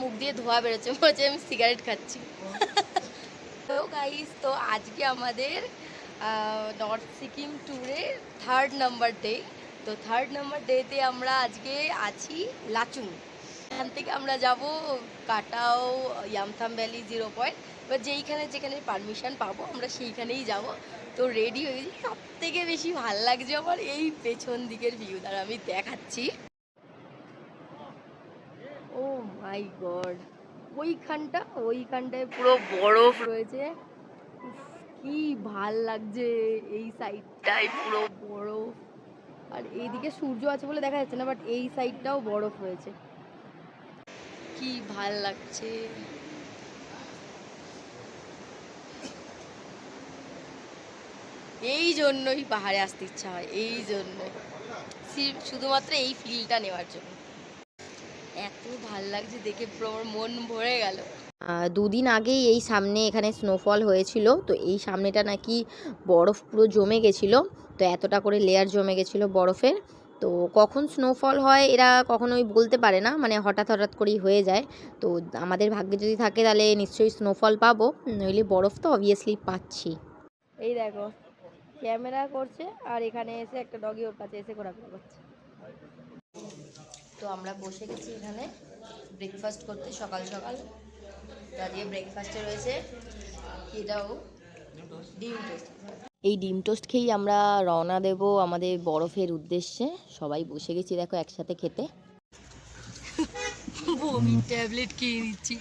মুখ দিয়ে ধোয়া বেরোচ্ছে, মনে হচ্ছে আমি সিগারেট খাচ্ছি। তো গাইস তো আজকে আমাদের নর্থ সিকিম ট্যুরের থার্ড নাম্বার ডে তো থার্ড নাম্বার ডেতে আমরা আজকে আছি লাচুং। এখান থেকে আমরা যাব কাটাও, ইয়ামথাম ভ্যালি জিরো পয়েন্ট এবার যেইখানে যেখানে পারমিশন পাবো, আমরা সেইখানেই যাব। তো রেডি হয়ে সব থেকে বেশি ভালো লাগছে আমার এই পেছন দিকের ভিউ দ্বারা আমি দেখাচ্ছি। My God. ওইখানটা, ওইখানটায় পুরো বরফ রয়েছে। কি ভালো লাগছে এই সাইডটায় পুরো বরফ। আর এইদিকে সূর্য আছে বলে দেখা যাচ্ছে না বাট এই সাইডটাও বরফ রয়েছে। কি ভালো লাগছে। এই জন্যই পাহাড়ে আসতে ইচ্ছা হয়, এই জন্য সি- শুধুমাত্র এই ফিলটা নেওয়ার জন্য। ভালো লাগছে দেখে পুরো আমার মন ভরে গেল। দুদিন আগেই এই সামনে এখানে স্নোফল হয়েছিল তো এই সামনেটা নাকি বরফ পুরো জমে গেছিল তো এতটা করে লেয়ার জমে গেছিল বরফের। তো কখন স্নোফল হয় এরা কখনোই বলতে পারে না মানে হঠাৎ হঠাৎ করেই হয়ে যায়। তো আমাদের ভাগ্যে যদি থাকে তাহলে নিশ্চয়ই স্নোফল পাবো নইলে বরফ তো অবভিয়াসলি পাচ্ছি। এই দেখো ক্যামেরা করছে আর এখানে এসে একটা ডগি ওর কাছে এসে ঘোরাঘুরি করছে। তো আমরা বসে গেছি এখানে। ব্রেকফাস্ট করতে সকাল সকাল। তো আজকে ব্রেকফাস্টে রয়েছে এটাও ডিম টোস্ট। এই ডিম টোস্ট খেয়েই আমরা রওনা দেব আমাদের বরফের উদ্দেশ্যে। সবাই বসে গেছি দেখো একসাথে খেতে। বমি ট্যাবলেট খেয়ে নিচ্ছি।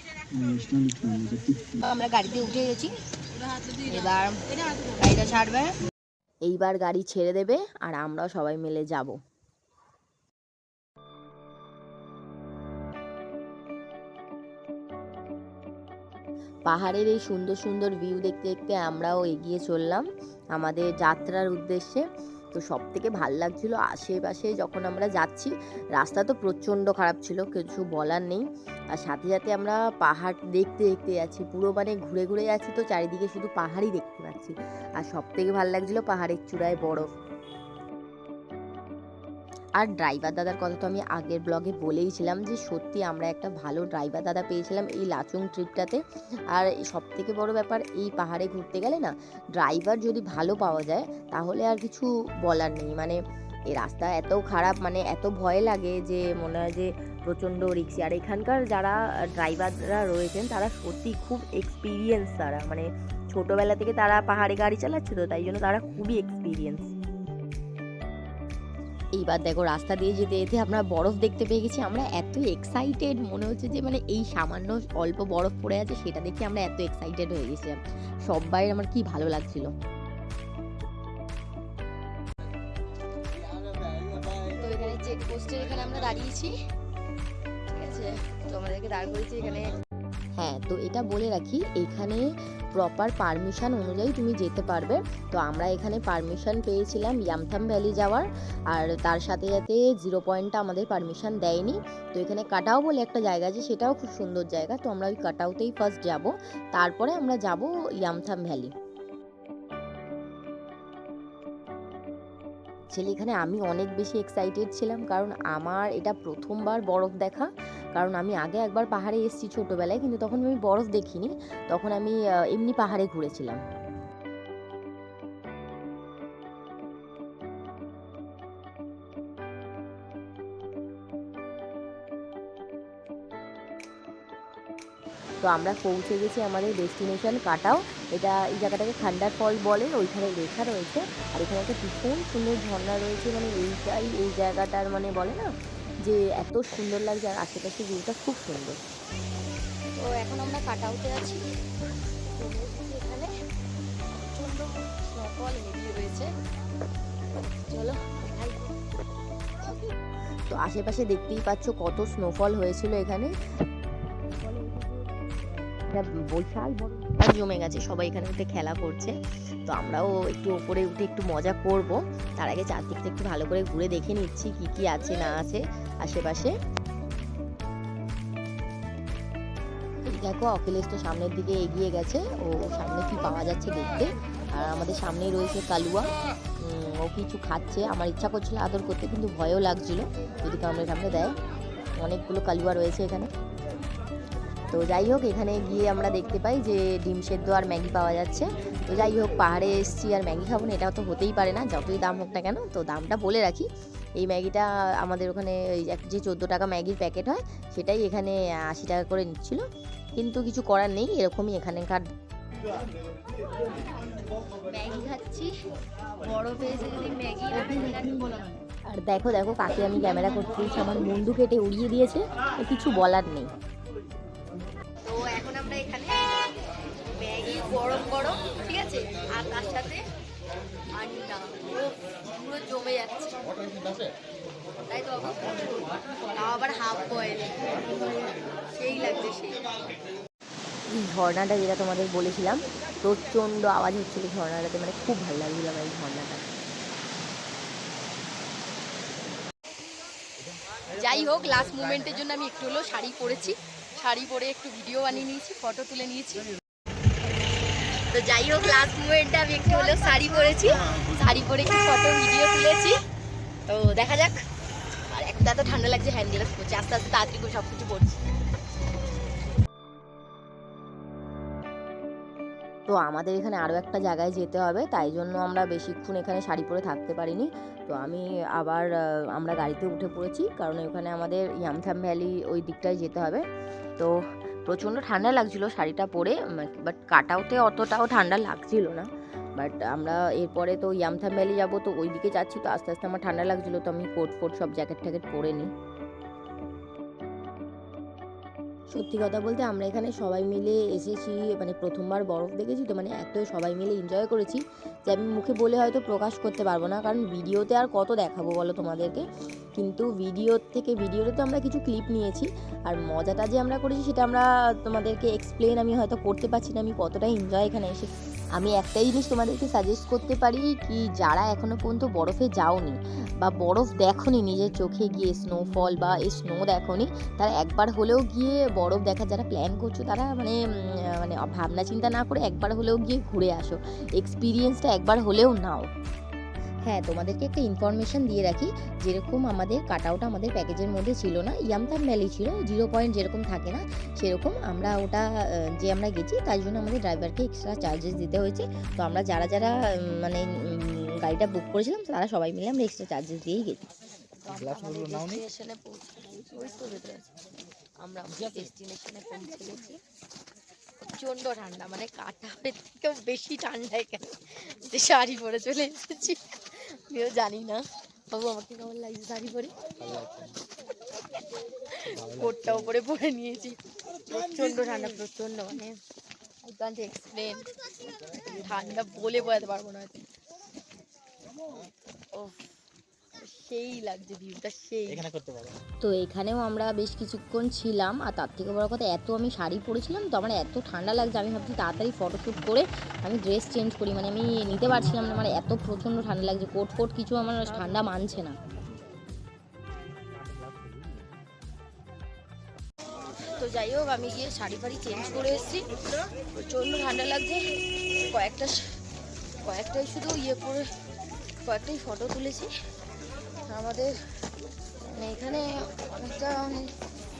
আমরা গাড়িতে উঠে গেছি। এবার গাড়িটা ছাড়বে। এইবার গাড়ি ছেড়ে দেবে আর আমরাও সবাই মিলে যাব। পাহাড়ের এই সুন্দর সুন্দর ভিউ দেখতে দেখতে আমরাও এগিয়ে চললাম আমাদের যাত্রার উদ্দেশ্যে। তো সব থেকে ভালো লাগছিল আশেপাশে যখন আমরা যাচ্ছি, রাস্তা তো প্রচণ্ড খারাপ ছিল, কিছু বলার নেই। আর সাথে সাথে আমরা পাহাড় দেখতে দেখতে যাচ্ছি, পুরো মানে ঘুরে ঘুরে যাচ্ছি তো চারিদিকে শুধু পাহাড়ই দেখতে পাচ্ছি। আর সব থেকে ভালো লাগছিল পাহাড়ের চূড়ায় বরফ। আর ড্রাইভার দাদার কথা তো আমি আগের ব্লগে বলেইছিলাম যে সত্যি আমরা একটা ভালো ড্রাইভার দাদা পেয়েছিলাম এই লাচুং ট্রিপটাতে আর সব থেকে বড় ব্যাপার, এই পাহাড়ে ঘুরতে গেলে না ড্রাইভার যদি ভালো পাওয়া যায়, তাহলে আর কিছু বলার নেই। মানে এই রাস্তা এত খারাপ মানে এত ভয় লাগে যে মনে হয় যে প্রচণ্ড রিক্সি আর এখানকার যারা ড্রাইভাররা রয়েছেন, তারা সত্যি খুব এক্সপিরিয়েন্স তারা। মানে ছোটোবেলা থেকে তারা পাহাড়ে গাড়ি চালাচ্ছে তো, তাই জন্য তারা খুবই এক্সপিরিয়েন্স এইবার দেখো রাস্তা দিয়ে যেতে যেতে আমরা বরফ দেখতে পেয়ে গেছি। আমরা এত এক্সাইটেড মনে হচ্ছে যে মানে এই সামান্য অল্প বরফ পড়ে আছে, সেটা দেখে আমরা এত এক্সাইটেড হয়ে গেছিলাম। সবাই আমার কি ভালো লাগছিল। তো এখানে এখানে আমরা দাঁড়িয়েছি। ঠিক আছে, তো আমাদেরকে দাঁড় করেছি এখানে। হ্যাঁ তো এটা বলে রাখি, এখানে প্রপার পারমিশন অনুযায়ী তুমি যেতে পারবে। তো আমরা এখানে পারমিশন পেয়েছিলাম ইয়ামথাম ভ্যালি যাওয়ার, আর তার সাথে সাথে জিরো পয়েন্টটা আমাদের পারমিশন দেয়নি। তো এখানে কাটাও বলে একটা জায়গা আছে, সেটাও খুব সুন্দর জায়গা। তো আমরা ওই কাটাওতেই ফার্স্ট যাব। তারপরে আমরা যাব ইয়ামথাম ভ্যালি ছেলে, এখানে আমি অনেক বেশি এক্সাইটেড ছিলাম, কারণ আমার এটা প্রথমবার বরফ দেখা। কারণ আমি আগে একবার পাহাড়ে এসেছি ছোটোবেলায়, কিন্তু তখন আমি বরফ দেখিনি। তখন আমি এমনি পাহাড়ে ঘুরেছিলাম। তো আমরা পৌঁছে গেছি আমাদের ডেস্টিনেশন কাটাও। এটা এই জায়গাটাকে খান্ডার ফল বলে, ওইখানে লেখা রয়েছে। আর এখানে একটা ভীষণ সুন্দর ঝর্ণা রয়েছে মানে এইটাই এই জায়গাটার মানে বলে না? যে এত সুন্দর লাগছে আর আশেপাশে ভিউটা খুব সুন্দর। তো এখন আমরা কাটাউতে আছি। এখানে প্রচণ্ড স্নোফল হেভি রয়েছে। চলো তো আশেপাশে দেখতেই পাচ্ছ কত স্নোফল হয়েছিল এখানে। বিশাল বড় আর জমে গেছে, সবাই এখানে উঠে খেলা করছে। তো আমরাও একটু ওপরে উঠে একটু মজা করব। তার আগে চারদিকটা একটু ভালো করে ঘুরে দেখে নিচ্ছি কি কি আছে, না আছে আশেপাশে। দেখো, অখিলেশ তো সামনের দিকে এগিয়ে গেছে। ও সামনে কি পাওয়া যাচ্ছে দেখতে। আর আমাদের সামনেই রয়েছে কালুয়া। ও কিছু খাচ্ছে। আমার ইচ্ছা করছিল আদর করতে, কিন্তু ভয়ও লাগছিল। যদি কামড়ে টামড়ে দেয়, অনেকগুলো কালুয়া রয়েছে এখানে। তো যাই হোক এখানে গিয়ে আমরা দেখতে পাই যে ডিম সেদ্ধ আর ম্যাগি পাওয়া যাচ্ছে। তো যাই হোক পাহাড়ে এসেছি আর ম্যাগি খাব না এটা তো হতেই পারে না যতই দাম হোক না কেন। তো দামটা বলে রাখি এই ম্যাগিটা আমাদের ওখানে ওই এক- যে চোদ্দ টাকা ম্যাগির প্যাকেট হয় সেটাই এখানে আশি টাকা করে নিচ্ছিল। কিন্তু কিছু করার নেই এরকমই এখানকার ম্যাগি খাচ্ছি বরফে এসে যদি ম্যাগি আর দেখো দেখো কাকে আমি ক্যামেরা করতে আমার মুন্ডু কেটে উড়িয়ে দিয়েছে কিছু বলার নেই। আমরা এখানে ম্যাগি গরম গরম ঠিক আছে? আর তার সাথে আন্ডা পুরো জমে যাচ্ছে। তাই তো আবার হাফ বয়েল সেই লাগছে সেই। এই ঝর্ণাটা যেটা তোমাদের বলেছিলাম প্রচণ্ড আওয়াজ হচ্ছিল ঝর্ণাটাতে। মানে খুব ভালো লাগছিল আমার এই ঝর্ণাটা। যাই হোক লাস্ট মুমেন্টের জন্য আমি একটু হলেও শাড়ি পরেছি। শাড়ি পরে একটু ভিডিও বানিয়ে নিয়েছি ফটো তুলে নিয়েছি। তো যাই হোক লাস্ট মুমেন্টে আমি একটু হলেও শাড়ি পরেছি। শাড়ি পরে একটু ফটো ভিডিও তুলেছি। তো দেখা যাক। আর একটা তো ঠান্ডা লাগছে হ্যান্ড গ্লাভস পরছি, আস্তে আস্তে তাড়াতাড়ি করে সব কিছু পড়ছি তো আমাদের এখানে আরও একটা জায়গায় যেতে হবে, তাই জন্য আমরা বেশিক্ষণ এখানে শাড়ি পরে থাকতে পারিনি। তো আমি আবার আমরা গাড়িতে উঠে পড়েছি, কারণ ওখানে আমাদের ইয়ামথাম ভ্যালি ওই দিকটায় যেতে হবে। তো প্রচণ্ড ঠান্ডা লাগছিল শাড়িটা পরে বাট কাটাওতে অতটাও ঠান্ডা লাগছিল না। বাট আমরা এরপরে তো ইয়ামথাম ভ্যালি যাব, তো ওই দিকে যাচ্ছি, তো আস্তে আস্তে আমার ঠান্ডা লাগছিল, তো আমি কোট ফোট সব জ্যাকেট ট্যাকেট পরে নিই। সত্যি কথা বলতে আমরা এখানে সবাই মিলে এসেছি মানে প্রথমবার বরফ দেখেছি তো মানে এত সবাই মিলে এনজয় করেছি যে আমি মুখে বলে হয়তো প্রকাশ করতে পারব না। কারণ ভিডিওতে আর কত দেখাবো বলো তোমাদেরকে? কিন্তু ভিডিও থেকে ভিডিওতে তো আমরা কিছু ক্লিপ নিয়েছি। আর মজাটা যে আমরা করেছি সেটা আমরা তোমাদেরকে এক্সপ্লেন আমি হয়তো করতে পারছি না, আমি কতটা এনজয় এখানে এসে আমি একটাই জিনিস তোমাদেরকে সাজেস্ট করতে পারি কি, যারা এখনও পর্যন্ত বরফে যাওনি বা বরফ দেখোনি, নিজের চোখে গিয়ে স্নোফল বা এই স্নো দেখোনি, তারা একবার হলেও গিয়ে বরফ দেখার যারা প্ল্যান করছ, তারা মানে মানে ভাবনা চিন্তা না করে একবার হলেও গিয়ে ঘুরে আসো। এক্সপিরিয়েন্সটা একবার হলেও নাও। হ্যাঁ তোমাদেরকে একটা ইনফরমেশন দিয়ে রাখি যেরকম আমাদের কাটাওটা আমাদের প্যাকেজের মধ্যে ছিল না ইয়ামতাম ভ্যালি ছিল জিরো পয়েন্ট যেরকম থাকে না সেরকম আমরা ওটা যে আমরা গেছি তাই জন্য আমাদের ড্রাইভারকে এক্সট্রা চার্জেস দিতে হয়েছে। তো আমরা যারা যারা মানে গাড়িটা বুক করেছিলাম তারা সবাই মিলে আমরা এক্সট্রা চার্জেস দিয়েই গেছি। ডেস্টিনেশনে আমরা ডেস্টিনেশনে পৌঁছে প্রচণ্ড ঠান্ডা মানে কাটারের থেকেও বেশি ঠান্ডা এখানে শাড়ি পরে চলে এসেছি। আমিও জানি না। বাবু, আমাকে কেমন লাগছে? শাড়ি পরে? কোটটা উপরে পরে নিয়েছি। প্রচণ্ড ঠান্ডা, প্রচণ্ড মানে আই কান্ট এক্সপ্লেন ঠান্ডা বলে বোঝাতে পারব না। ও সেই লাগছে ভিউটা সেই। এখানে করতে পারো। তো এখানেও আমরা বেশ কিছুক্ষণ ছিলাম আর তার থেকে বড় কথা এত আমি শাড়ি পরেছিলাম তো আমার এত ঠান্ডা লাগছে আমি ভাবছি তাড়াতাড়ি ফটোশ্যুট করে আমি ড্রেস চেঞ্জ করি মানে আমি নিতে পারছিলাম না মানে এত প্রচণ্ড ঠান্ডা লাগছে কোট ফোট কিছু আমার ঠান্ডা মানছে না। তো যাই হোক আমি গিয়ে শাড়ি ফাড়ি চেঞ্জ করে এসেছি। প্রচণ্ড ঠান্ডা লাগছে কয়েকটা কয়েকটাই শুধু ইয়ে করে কয়েকটাই ফটো তুলেছি। আমাদের মানে এখানে অনেকটা মানে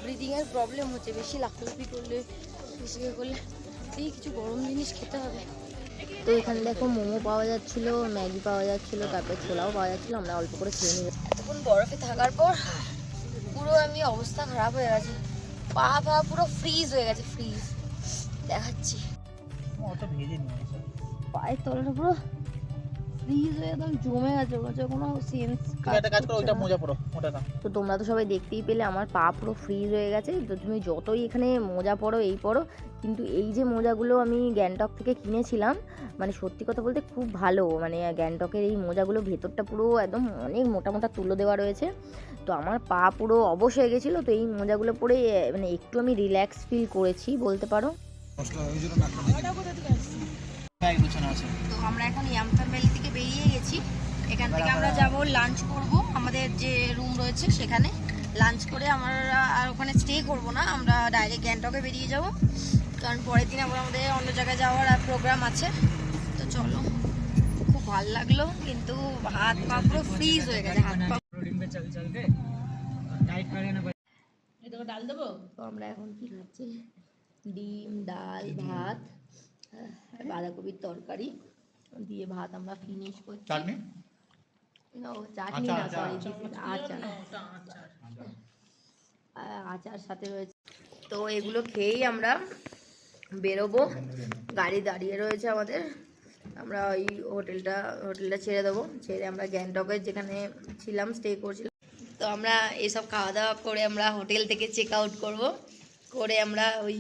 ব্রিদিংয়ের প্রবলেম হচ্ছে বেশি লাফালাফি করলে বেশি ইয়ে করলে এই কিছু গরম জিনিস খেতে হবে। তো এখানে দেখো মোমো পাওয়া যাচ্ছিল ম্যাগি পাওয়া যাচ্ছিল তারপর ছোলাও পাওয়া যাচ্ছিল আমরা অল্প করে খেয়ে নিয়ে এতক্ষণ বরফে থাকার পর পুরো আমি অবস্থা খারাপ হয়ে গেছে। পা পা পুরো ফ্রিজ হয়ে গেছে ফ্রিজ দেখাচ্ছি। অত ভেজে নিয়ে পায়ের তলাটা পুরো ফ্রিজ হয়ে একদম জমে গেছে ওর কোনো সেন্স একটা কাজ করো ওইটা মোজা পড়ো ওটা না তো তোমরা তো সবাই দেখতেই পেলে আমার পা পুরো ফ্রিজ হয়ে গেছে তো তুমি যতই এখানে মোজা পরো এই পরো কিন্তু এই যে মোজাগুলো আমি গ্যাংটক থেকে কিনেছিলাম মানে সত্যি কথা বলতে খুব ভালো মানে গ্যাংটকের এই মোজাগুলো ভেতরটা পুরো একদম অনেক মোটা মোটা তুলো দেওয়া রয়েছে তো আমার পা পুরো অবশ হয়ে গেছিল তো এই মোজাগুলো পরে মানে একটু আমি রিল্যাক্স ফিল করেছি বলতে পারো। তো আমরা এখন ইয়ামথাম ভ্যালি থেকে বেরিয়ে গেছি। এখান থেকে আমরা যাব লাঞ্চ করব। আমাদের যে রুম রয়েছে সেখানে লাঞ্চ করে আমরা আর ওখানে স্টে করব না আমরা ডাইরেক্ট গ্যাংটকে বেরিয়ে যাব। কারণ পরের দিন আবার আমাদের অন্য জায়গায় যাওয়ার আর প্রোগ্রাম আছে। তো চলো খুব ভালো লাগল কিন্তু হাত পা পুরো ফ্রিজ হয়ে গেছে হাত পা ডাল দেবো? আমরা এখন কি খাচ্ছি? ডিম ডাল ভাত। বাঁধাকপির তরকারি দিয়ে ভাত আমরা ফিনিশ করছি। চাটনি? No, চাটনি আচার, না আচার, সরি আচার। আ- আচার। সাথে রয়েছে। তো এগুলো খেয়েই আমরা বেরোবো। গাড়ি দাঁড়িয়ে রয়েছে আমাদের। আমরা ওই হোটেলটা হোটেলটা ছেড়ে দেবো। ছেড়ে আমরা গ্যাংটকের যেখানে ছিলাম স্টে করছিলাম। তো আমরা এসব খাওয়া দাওয়া করে আমরা হোটেল থেকে চেক আউট করব। করে আমরা ওই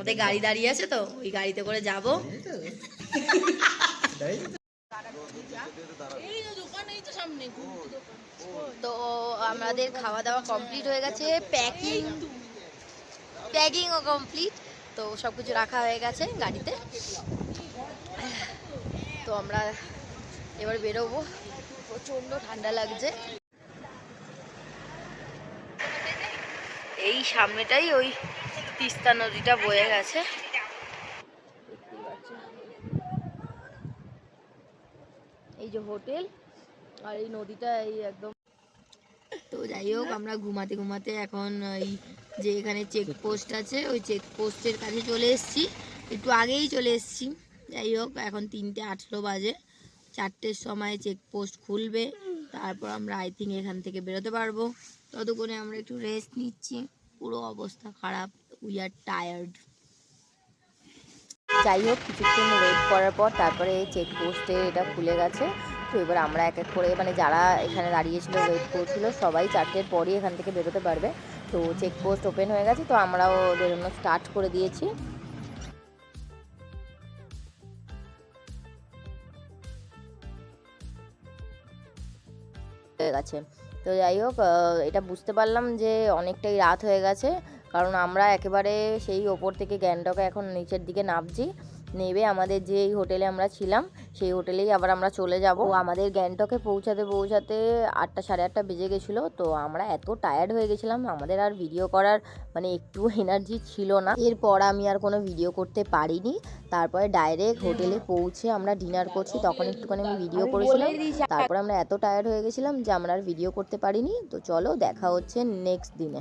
ওদের গাড়ি দাঁড়িয়ে আছে তো ওই গাড়িতে করে যাব। তো আমাদের খাওয়া দাওয়া কমপ্লিট হয়ে গেছে প্যাকিং প্যাকিংও কমপ্লিট তো সব কিছু রাখা হয়ে গেছে গাড়িতে। তো আমরা এবার বেরোবো। প্রচণ্ড ঠান্ডা লাগছে। এই সামনেটাই ওই তিস্তা নদীটা বয়ে গেছে। এই যে হোটেল, আর এই নদীটা এই একদম তো যাই হোক, আমরা ঘুমাতে ঘুমাতে এখন এই যে এখানে চেকপোস্ট আছে, ওই চেকপোস্টের কাছে চলে এসেছি। একটু আগেই চলে এসেছি। যাই হোক, এখন তিনটে আঠেরো বাজে। চারটের সময় চেকপোস্ট খুলবে। তারপর আমরা আই থিঙ্ক এখান থেকে বেরোতে পারব। ততক্ষণে আমরা একটু রেস্ট নিচ্ছি। পুরো অবস্থা খারাপ। উই আর টায়ার্ড যাই হোক, কিছুক্ষণ ওয়েট করার পর তারপরে চেক পোস্টে এটা খুলে গেছে। তো এবার আমরা এক এক করে মানে যারা এখানে দাঁড়িয়েছিল ওয়েট করছিল, সবাই চারটের পরই এখান থেকে বেরোতে পারবে। তো চেক পোস্ট ওপেন হয়ে গেছে, তো আমরাও বেরোনো স্টার্ট করে দিয়েছি। হয়ে গেছে। তো যাই হোক এটা বুঝতে পারলাম যে অনেকটাই রাত হয়ে গেছে। কারণ আমরা একেবারে সেই ওপর থেকে গ্যাংটকে এখন নিচের দিকে নামছি। নেবে আমাদের যে এই হোটেলে আমরা ছিলাম সেই হোটেলেই আবার আমরা চলে যাব। আমাদের গ্যাংটকে পৌঁছাতে পৌঁছাতে আটটা সাড়ে আটটা বেজে গেছিল তো আমরা এত টায়ার্ড হয়ে গেছিলাম আমাদের আর ভিডিও করার মানে একটু এনার্জি ছিল না। এরপর আমি আর কোনো ভিডিও করতে পারিনি। তারপরে ডাইরেক্ট হোটেলে পৌঁছে আমরা ডিনার করছি তখন একটুখানি আমি ভিডিও করেছিলাম। তারপরে আমরা এত টায়ার্ড হয়ে গেছিলাম যে আমরা আর ভিডিও করতে পারিনি। তো চলো দেখা হচ্ছে নেক্সট দিনে।